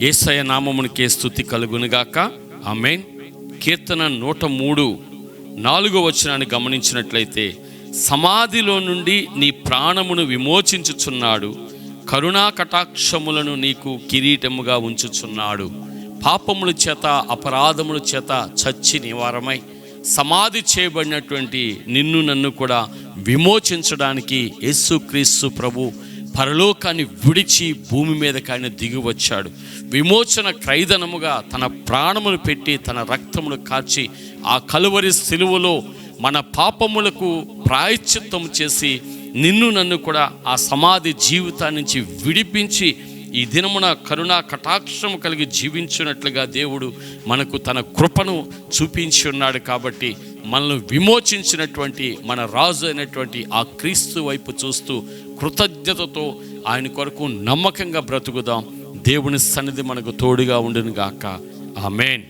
ఏసయ నామమునికే స్థుతి కలుగునుగాక. ఆమె కీర్తన నూట మూడు నాలుగో వచనాన్ని గమనించినట్లయితే సమాధిలో నుండి నీ ప్రాణమును విమోచించుచున్నాడు. కరుణా కటాక్షములను నీకు కిరీటముగా ఉంచుచున్నాడు. పాపముల చేత అపరాధముల చేత చచ్చి నివారమై సమాధి చేయబడినటువంటి నిన్ను నన్ను కూడా విమోచించడానికి యేసుక్రీస్తు ప్రభు పరలోకాన్ని విడిచి భూమి మీదకి ఆయన దిగి వచ్చాడు. విమోచన క్రైదనముగా తన ప్రాణమును పెట్టి తన రక్తమును కాచి ఆ కలువరి సిలువలో మన పాపములకు ప్రాయశ్చిత్తం చేసి నిన్ను నన్ను కూడా ఆ సమాధి జీవితాన్నించి విడిపించి ఈ దినమున కరుణా కటాక్షము కలిగి జీవించినట్లుగా దేవుడు మనకు తన కృపను చూపించి ఉన్నాడు కాబట్టి మనల్ని విమోచించినటువంటి మన రాజు అయినటువంటి ఆ క్రీస్తు వైపు చూస్తూ కృతజ్ఞతతో ఆయన కొరకు నమ్మకంగా బ్రతుకుదాం. దేవుని సన్నిధి మనకు తోడుగా ఉండును గాక ఆమెన్.